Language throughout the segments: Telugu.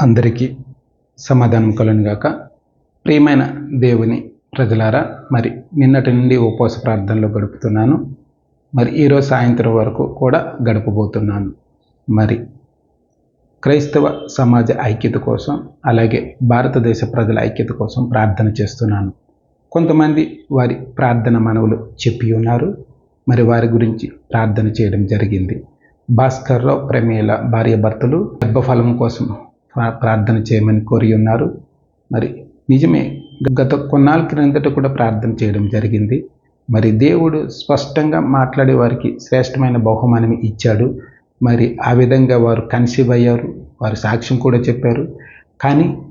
అందరికీ సమాధానం కలనుగాక ప్రియమైన దేవుని ప్రజలారా మరి నిన్నటి నుండి ఉపవాస ప్రార్థనలో గడుపుతున్నాను. మరి ఈరోజు సాయంత్రం వరకు కూడా గడపబోతున్నాను. మరి క్రైస్తవ సమాజ ఐక్యత కోసం అలాగే భారతదేశ ప్రజల ఐక్యత కోసం ప్రార్థన చేస్తున్నాను. కొంతమంది వారి ప్రార్థన మనవులు చెప్పి ఉన్నారు. మరి వారి గురించి ప్రార్థన చేయడం జరిగింది. భాస్కర్రావు ప్రమేల భార్య భర్తలు గర్భఫలం కోసం ప్రార్థన చేయమని కోరి ఉన్నారు. మరి నిజమే గత కొన్నాళ్ళ క్రిందట కూడా ప్రార్థన చేయడం జరిగింది. మరి దేవుడు స్పష్టంగా మాట్లాడే వారికి శ్రేష్టమైన బహుమానం ఇచ్చాడు. మరి ఆ విధంగా వారు కన్సీవ్ అయ్యారు వారు సాక్ష్యం కూడా చెప్పారు. కానీ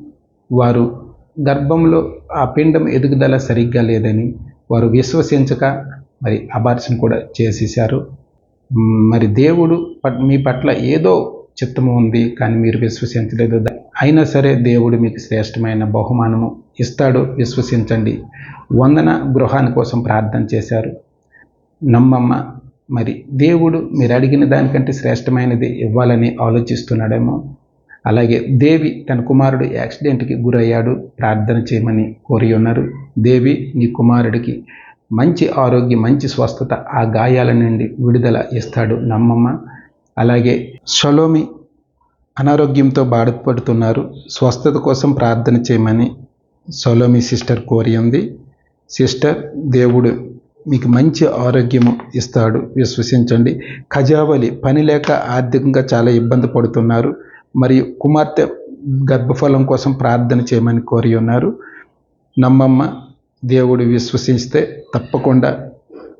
వారు గర్భంలో ఆ పిండం ఎదుగుదల సరిగ్గా లేదని వారు విశ్వసించక మరి అబార్షన్ కూడా చేసేశారు. మరి దేవుడు పట్- మీ పట్ల ఏదో చిత్తము ఉంది కానీ మీరు విశ్వసించలేదు. అయినా సరే దేవుడు మీకు శ్రేష్టమైన బహుమానము ఇస్తాడు. విశ్వసించండి. వందన గృహాని కోసం ప్రార్థన చేశారు. నమ్మమ్మ మరి దేవుడు మీరు అడిగిన దానికంటే శ్రేష్టమైనది ఇవ్వాలని ఆలోచిస్తున్నాడేమో. అలాగే దేవి తన కుమారుడు యాక్సిడెంట్కి గురయ్యాడు. ప్రార్థన చేయమని కోరి ఉన్నారు. దేవి నీ కుమారుడికి మంచి ఆరోగ్యం మంచి స్వస్థత ఆ గాయాల నుండి విడుదల ఇస్తాడు. నమ్మమ్మ అలాగే షలోమి అనారోగ్యంతో బాధపడుతున్నారు. స్వస్థత కోసం ప్రార్థన చేయమని సొలోమి సిస్టర్ కోరి ఉంది సిస్టర్ దేవుడు మీకు మంచి ఆరోగ్యము ఇస్తాడు. విశ్వసించండి. ఖజావలి పని లేక ఆర్థికంగా చాలా ఇబ్బంది పడుతున్నారు. మరియు కుమార్తె గర్భఫలం కోసం ప్రార్థన చేయమని కోరి ఉన్నారు. నమ్మమ్మ దేవుడు విశ్వసిస్తే తప్పకుండా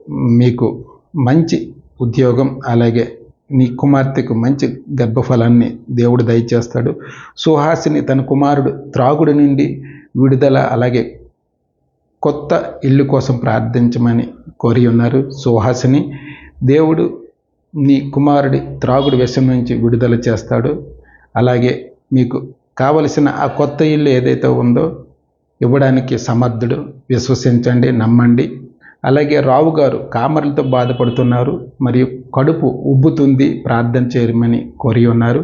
మీకు మంచి ఉద్యోగం అలాగే నీ కుమార్తెకు మంచి గర్భఫలాన్ని దేవుడు దయచేస్తాడు. సుహాసిని తన కుమారుడు త్రాగుడు నుండి విడుదల అలాగే కొత్త ఇల్లు కోసం ప్రార్థించమని కోరి ఉన్నారు. సుహాసిని దేవుడు నీ కుమారుడి త్రాగుడు విషయం నుంచి విడుదల చేస్తాడు. అలాగే మీకు కావలసిన ఆ కొత్త ఇల్లు ఏదైతే ఉందో ఇవ్వడానికి సమర్థుడు. విశ్వసించండి నమ్మండి. అలాగే రావు గారు కామర్లతో బాధపడుతున్నారు మరియు కడుపు ఉబ్బుతుంది ప్రార్థన చేయమని కోరి ఉన్నారు.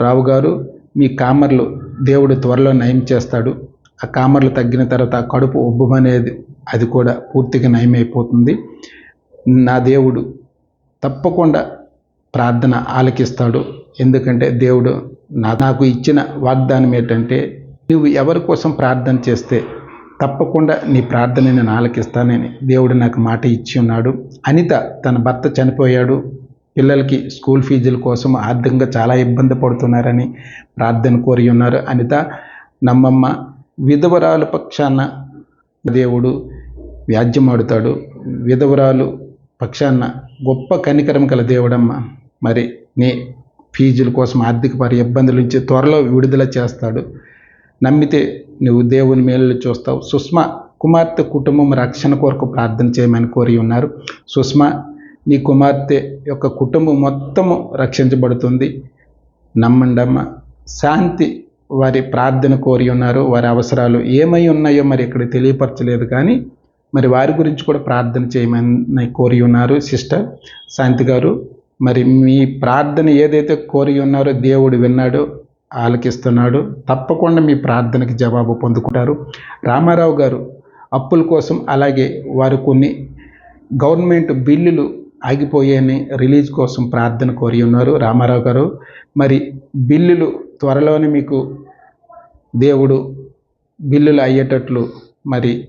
రావు గారు మీ కామర్లు దేవుడు త్వరలో నయం చేస్తాడు. ఆ కామర్లు తగ్గిన తర్వాత కడుపు ఉబ్బమనేది అది కూడా పూర్తిగా నయమైపోతుంది. నా దేవుడు తప్పకుండా ప్రార్థన ఆలకిస్తాడు. ఎందుకంటే దేవుడు నా నాకు ఇచ్చిన వాగ్దానం ఏంటంటే నువ్వు ఎవరి కోసం ప్రార్థన చేస్తే తప్పకుండా నీ ప్రార్థన నేను ఆలకిస్తానని దేవుడు నాకు మాట ఇచ్చి ఉన్నాడు. అనిత తన భర్త చనిపోయాడు. పిల్లలకి స్కూల్ ఫీజుల కోసం ఆర్థికంగా చాలా ఇబ్బంది పడుతున్నారని ప్రార్థన కోరి ఉన్నారు. అనిత నమ్మమ్మ విధవరాలు పక్షాన దేవుడు వ్యాజ్యమాడుతాడు. విధవరాలు పక్షాన గొప్ప కనికరం కల దేవుడమ్మ. మరి నీ ఫీజుల కోసం ఆర్థిక పరి ఇబ్బందుల నుంచి త్వరలో విడుదల చేస్తాడు. నమ్మితే నువ్వు దేవుని మేలు చూస్తావు. సుష్మా కుమార్తె కుటుంబం రక్షణ కొరకు ప్రార్థన చేయమని కోరి ఉన్నారు. సుష్మా నీ కుమార్తె యొక్క కుటుంబం మొత్తము రక్షించబడుతుంది. నమ్మండమ్మ శాంతి వారి ప్రార్థన కోరి ఉన్నారు. వారి అవసరాలు ఏమై ఉన్నాయో మరి ఇక్కడ తెలియపరచలేదు కానీ మరి వారి గురించి కూడా ప్రార్థన చేయమని కోరి ఉన్నారు సిస్టర్ శాంతి గారు. మరి మీ ప్రార్థన ఏదైతే కోరి ఉన్నారో దేవుడు విన్నాడు. ఆలకిస్తున్నాడు. తప్పకుండా మీ ప్రార్థనకి జవాబు పొందుకుంటారు. రామారావు గారు అప్పుల కోసం అలాగే వారు కొన్ని గవర్నమెంట్ బిల్లులు ఆగిపోయాయని రిలీజ్ కోసం ప్రార్థన కోరి ఉన్నారు రామారావు గారు. మరి బిల్లులు త్వరలోనే మీకు దేవుడు బిల్లులు అయ్యేటట్లు మరి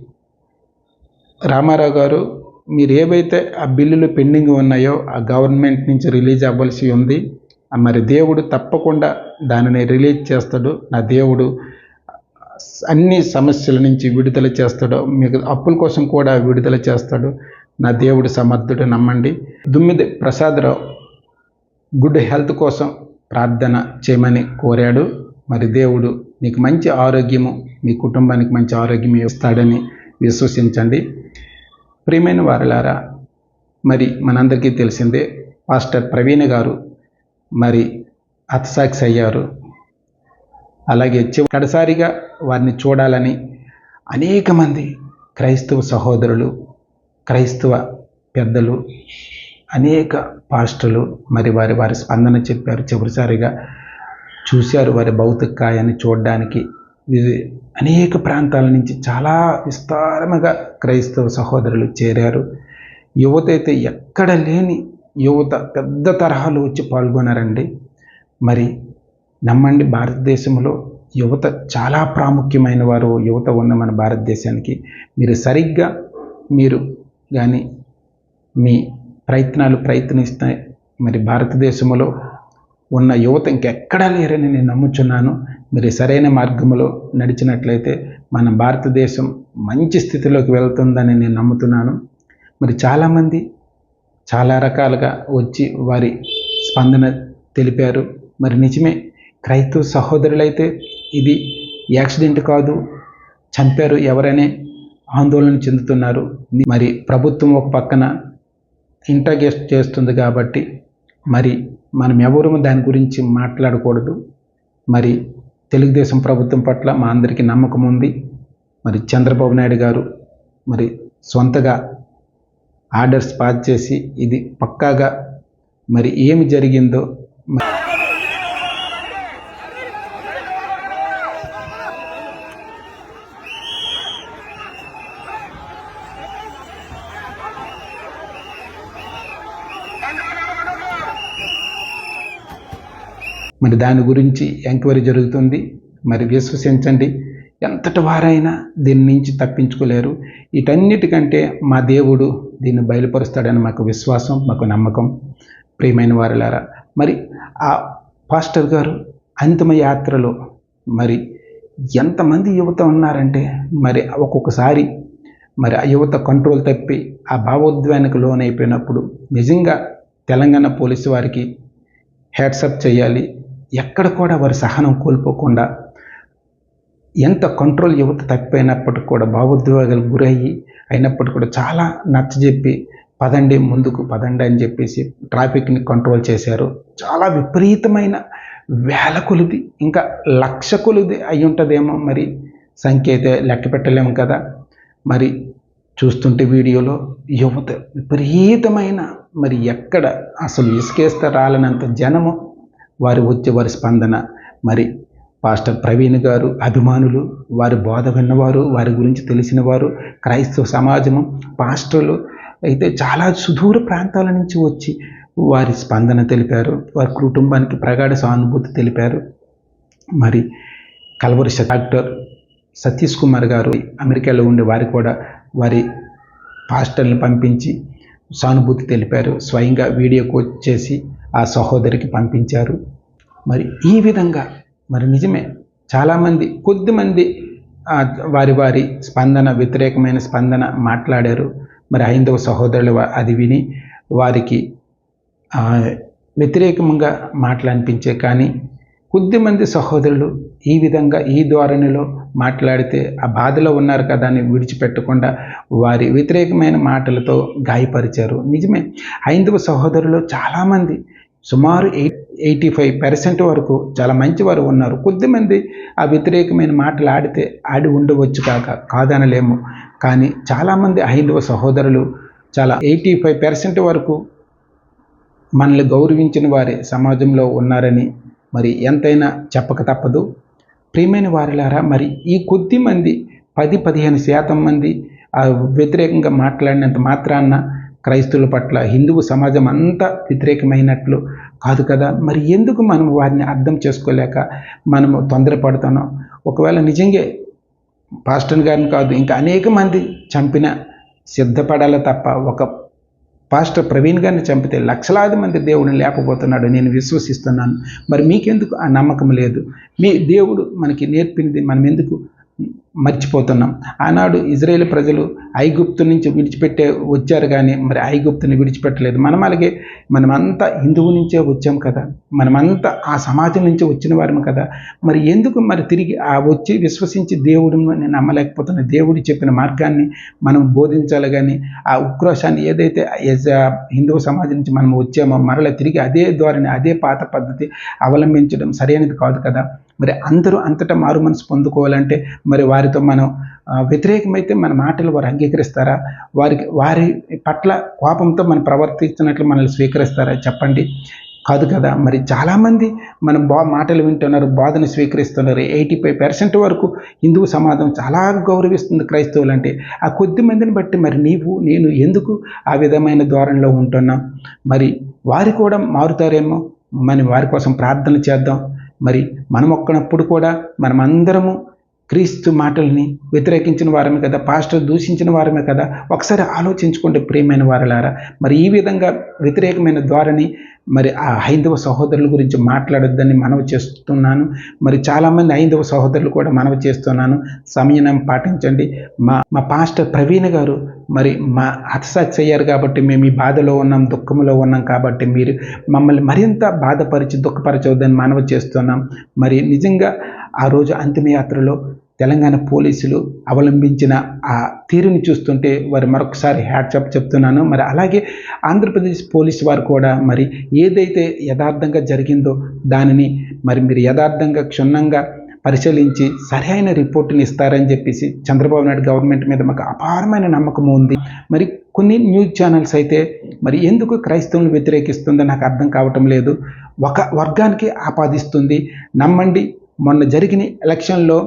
రామారావు గారు మీరు ఏవైతే ఆ బిల్లులు పెండింగ్ ఉన్నాయో ఆ గవర్నమెంట్ నుంచి రిలీజ్ అవ్వాల్సి ఉంది. మరి దేవుడు తప్పకుండా దానిని రిలీజ్ చేస్తాడు. నా దేవుడు అన్ని సమస్యల నుంచి విడుదల చేస్తాడు. మీకు అప్పుల కోసం కూడా విడుదల చేస్తాడు. నా దేవుడు సమర్థుడు నమ్మండి. దుమ్మిది ప్రసాదరావు గుడ్ హెల్త్ కోసం ప్రార్థన చేయమని కోరాడు. మరి దేవుడు నీకు మంచి ఆరోగ్యము మీ కుటుంబానికి మంచి ఆరోగ్యం ఇస్తాడని విశ్వసించండి. ప్రియమైన వారలారా మరి మనందరికీ తెలిసిందే పాస్టర్ ప్రవీణ్ గారు మరి హతసాక్షి అయ్యారు. అలాగే చివరిసారిగా వారిని చూడాలని అనేక మంది క్రైస్తవ సహోదరులు క్రైస్తవ పెద్దలు అనేక పాస్టర్లు మరి వారి వారి స్పందన చెప్పారు. చివరిసారిగా చూశారు వారి భౌతిక కాయాన్ని చూడడానికి అనేక ప్రాంతాల నుంచి చాలా విస్తారముగా క్రైస్తవ సహోదరులు చేరారు. యువత అయితే ఎక్కడ లేని యువత పెద్ద తరహాలో వచ్చి పాల్గొన్నారండి. మరి నమ్మండి భారతదేశంలో యువత చాలా ప్రాముఖ్యమైన వారు యువత ఉన్న మన భారతదేశానికి. మీరు సరిగ్గా మీరు కానీ మీ ప్రయత్నాలు ప్రయత్నిస్తాయి మరి భారతదేశంలో ఉన్న యువత ఇంకెక్కడా లేరని నేను నమ్ముచున్నాను. మీరు సరైన మార్గంలో నడిచినట్లయితే మన భారతదేశం మంచి స్థితిలోకి వెళ్తుందని నేను నమ్ముతున్నాను. మరి చాలామంది చాలా రకాలుగా వచ్చి వారి స్పందన తెలిపారు. మరి నిజమే క్రైస్తవ సహోదరులైతే ఇది యాక్సిడెంట్ కాదు చంపారు ఎవరనే ఆందోళన చెందుతున్నారు. మరి ప్రభుత్వం ఒక పక్కన ఇంటర్గెస్ట్ చేస్తుంది కాబట్టి మరి మనం ఎవరూ దాని గురించి మాట్లాడకూడదు. మరి తెలుగుదేశం ప్రభుత్వం పట్ల మా అందరికీ నమ్మకం ఉంది. మరి చంద్రబాబు నాయుడు గారు మరి సొంతగా ఆర్డర్స్ పాస్ చేసి ఇది పక్కాగా మరి ఏమి జరిగిందో మరి దాని గురించి ఎంక్వైరీ జరుగుతుంది. మరి విశ్వసించండి. ఎంతటి వారైనా దీని నుంచి తప్పించుకోలేరు. వీటన్నిటికంటే మా దేవుడు దీన్ని బయలుపరుస్తాడని మాకు విశ్వాసం మాకు నమ్మకం. ప్రియమైన వారులారా మరి ఆ పాస్టర్ గారు అంతిమ యాత్రలో మరి ఎంతమంది యువత ఉన్నారంటే మరి ఒక్కొక్కసారి మరి ఆ యువత కంట్రోల్ తప్పి ఆ భావోద్వేగానికి లోనైపోయినప్పుడు నిజంగా తెలంగాణ పోలీసు వారికి హ్యాట్సప్ చేయాలి. ఎక్కడ కూడా వారి సహనం కోల్పోకుండా ఎంత కంట్రోల్ యువత తప్పిపోయినప్పటికి కూడా భావోద్వేగాలకు గురయ్యి అయినప్పటికీ కూడా చాలా నచ్చజెప్పి పదండి ముందుకు పదండి అని చెప్పేసి ట్రాఫిక్ని కంట్రోల్ చేశారు. చాలా విపరీతమైన వేల కొలిది ఇంకా లక్ష కొలిది అయి ఉంటుందేమో మరి. సంఖ్య అయితే లెక్క పెట్టలేము కదా. మరి చూస్తుంటే వీడియోలో యువత విపరీతమైన మరి ఎక్కడ అసలు ఇసుకేస్తే రాలనంత జనము వారు వచ్చే వారి స్పందన. మరి పాస్టర్ ప్రవీణ్ గారు అభిమానులు వారి బోధ విన్నవారు వారి గురించి తెలిసిన వారు క్రైస్తవ సమాజము పాస్టర్లు అయితే చాలా సుదూర ప్రాంతాల నుంచి వచ్చి వారి స్పందన తెలిపారు వారి కుటుంబానికి ప్రగాఢ సానుభూతి తెలిపారు. మరి కలవరి డాక్టర్ సతీష్ కుమార్ గారు అమెరికాలో ఉండే వారు కూడా వారి పాస్టర్ని పంపించి సానుభూతి తెలిపారు స్వయంగా వీడియో కోచ్ చేసి ఆ సహోదరికి పంపించారు. మరి ఈ విధంగా మరి నిజమే. చాలామంది కొద్దిమంది వారి వారి స్పందన వ్యతిరేకమైన స్పందన మాట్లాడారు. మరి హైందవ సహోదరులు అది విని వారికి వ్యతిరేకంగా మాట్లాడిపించే కానీ కొద్దిమంది సహోదరులు ఈ విధంగా ఈ ధోరణిలో మాట్లాడితే ఆ బాధలో ఉన్నారు కదా అని విడిచిపెట్టకుండా వారి వ్యతిరేకమైన మాటలతో గాయపరిచారు. నిజమే. హైందవ సహోదరులు చాలామంది సుమారు ఎయిట్ ఎయిటీ ఫైవ్ పర్సెంట్ వరకు చాలా మంచివారు ఉన్నారు. కొద్దిమంది ఆ వ్యతిరేకమైన మాటలు ఆడితే ఆడి ఉండవచ్చు కాక కాదనలేము. కానీ చాలామంది హైందవ సహోదరులు చాలా ఎయిటీ ఫైవ్ పర్సెంట్ వరకు మనల్ని గౌరవించిన వారే సమాజంలో ఉన్నారని మరి ఎంతైనా చెప్పక తప్పదు. ప్రియమైన వారిలారా మరి ఈ కొద్ది మంది పది పదిహేను శాతం మంది ఆ వ్యతిరేకంగా మాట్లాడినంత మాత్రాన్న క్రైస్తవుల పట్ల హిందువు సమాజం అంతా వ్యతిరేకమైనట్లు కాదు కదా? మరి ఎందుకు మనం వారిని అర్థం చేసుకోలేక మనము తొందరపడుతున్నాం? ఒకవేళ నిజంగా పాస్టర్ గారిని కాదు ఇంకా అనేక మంది చంపిన సిద్ధపడాల తప్ప ఒక పాస్టర్ ప్రవీణ్ గారిని చంపితే లక్షలాది మంది దేవుడిని లేకపోతున్నాడు నేను విశ్వసిస్తున్నాను. మరి మీకెందుకు ఆ నమ్మకం లేదు? మీ దేవుడు మనకి నేర్పింది మనం ఎందుకు మర్చిపోతున్నాం. ఆనాడు ఇజ్రాయేల్ ప్రజలు ఐగుప్తు నుంచి విడిచిపెట్టే వచ్చారు కానీ మరి ఐగుప్తుని విడిచిపెట్టలేదు. మనం అలాగే మనమంతా హిందువు నుంచే వచ్చాం కదా. మనమంతా ఆ సమాజం నుంచి వచ్చిన వారము కదా. మరి ఎందుకు మరి తిరిగి ఆ వచ్చి విశ్వసించి దేవుడిని నమ్మలేకపోతున్న దేవుడు చెప్పిన మార్గాన్ని మనం బోధించాలి కానీ ఆ ఉక్రోషాన్ని ఏదైతే యజ- హిందూ సమాజం నుంచి మనం వచ్చామో మరలా తిరిగి అదే ధోరణి అదే పాత పద్ధతి అవలంబించడం సరైనది కాదు కదా. మరి అందరూ అంతటా మారు మనసు పొందుకోవాలంటే మరి వారితో మనం వ్యతిరేకమైతే మన మాటలు వారు అంగీకరిస్తారా? వారికి వారి పట్ల కోపంతో మనం ప్రవర్తిస్తున్నట్లు మనల్ని స్వీకరిస్తారా? చెప్పండి. కాదు కదా మరి చాలామంది మనం బా మాటలు వింటున్నారు బాధను స్వీకరిస్తున్నారు. ఎయిటీ ఫైవ్ పర్సెంట్ వరకు హిందూ సమాజం చాలా గౌరవిస్తుంది క్రైస్తవులు అంటే. ఆ కొద్ది మందిని బట్టి మరి నీవు నేను ఎందుకు ఆ విధమైన ధోరణిలో ఉంటున్నాం? మరి వారు కూడా మారుతారేమో? మరి వారి కోసం ప్రార్థన చేద్దాం. మరి మనం ఒక్కనప్పుడు కూడా మనం అందరము క్రీస్తు మాటల్ని వ్యతిరేకించిన వారమే కదా పాస్టర్ దూషించిన వారమే కదా ఒకసారి ఆలోచించుకుంటే ప్రియమైన వారలారా. మరి ఈ విధంగా వ్యతిరేకమైన ద్వారాని మరి ఆ హైందవ సహోదరుల గురించి మాట్లాడొద్దని మనవి చేస్తున్నాను. మరి చాలామంది హైందవ సహోదరులు కూడా మనవి చేస్తున్నాను. సమయం పాటించండి. మా మా పాస్టర్ ప్రవీణ్ గారు మరి మా హతసాక్షి అయ్యారు కాబట్టి మేము ఈ బాధలో ఉన్నాం దుఃఖంలో ఉన్నాం కాబట్టి మీరు మమ్మల్ని మరింత బాధపరిచి దుఃఖపరచవద్దని మనవి చేస్తున్నాం. మరి నిజంగా ఆ రోజు అంతిమయాత్రలో తెలంగాణ పోలీసులు అవలంబించిన ఆ తీరుని చూస్తుంటే వారు మరొకసారి హ్యాట్సప్ చెప్తున్నాను. మరి అలాగే ఆంధ్రప్రదేశ్ పోలీసు వారు కూడా మరి ఏదైతే యథార్థంగా జరిగిందో దానిని మరి మీరు యథార్థంగా క్షుణ్ణంగా పరిశీలించి సరైన రిపోర్టుని ఇస్తారని చెప్పేసి చంద్రబాబు నాయుడు గవర్నమెంట్ మీద మాకు అపారమైన నమ్మకం ఉంది. మరి కొన్ని న్యూస్ ఛానల్స్ అయితే మరి ఎందుకు క్రైస్తవులను వ్యతిరేకిస్తుందో నాకు అర్థం కావటం లేదు. ఒక వర్గానికి ఆపాదిస్తుంది. నమ్మండి మొన్న జరిగిన ఎలక్షన్లో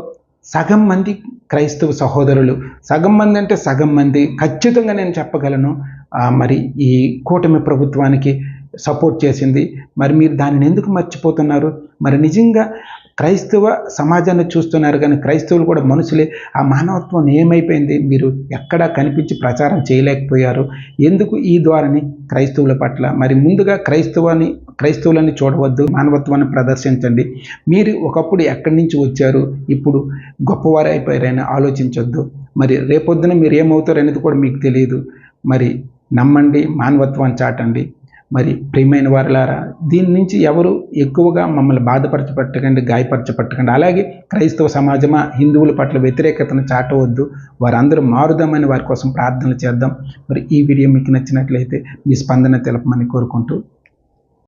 సగం మంది క్రైస్తవ సహోదరులు. సగం మంది అంటే సగం మంది. ఖచ్చితంగా నేను చెప్పగలను. మరి ఈ కూటమి ప్రభుత్వానికి సపోర్ట్ చేసింది. మరి మీరు దానిని ఎందుకు మర్చిపోతున్నారు? మరి నిజంగా క్రైస్తవ సమాజాన్ని చూస్తున్నారు కానీ క్రైస్తవులు కూడా మనుషులే. ఆ మానవత్వం ఏమైపోయింది? మీరు ఎక్కడా కనిపించి ప్రచారం చేయలేకపోయారు. ఎందుకు ఈ ద్వారాని క్రైస్తవుల పట్ల? మరి ముందుగా క్రైస్తవాన్ని క్రైస్తవులని చూడవద్దు మానవత్వాన్ని ప్రదర్శించండి. మీరు ఒకప్పుడు ఎక్కడి నుంచి వచ్చారు? ఇప్పుడు గొప్పవారు అయిపోయారని ఆలోచించొద్దు. మరి రేపొద్దున మీరు ఏమవుతారు అనేది కూడా మీకు తెలియదు. మరి నమ్మండి మానవత్వాన్ని చాటండి. మరి ప్రియమైన వారిలారా దీని నుంచి ఎవరు ఎక్కువగా మమ్మల్ని బాధపరచపెట్టకండి గాయపరచపెట్టకండి అలాగే క్రైస్తవ సమాజమా హిందువుల పట్ల వ్యతిరేకతను చాటవద్దు. వారందరూ మారుదామని వారి కోసం ప్రార్థనలు చేద్దాం. మరి ఈ వీడియో మీకు నచ్చినట్లయితే మీ స్పందన తెలపమని కోరుకుంటూ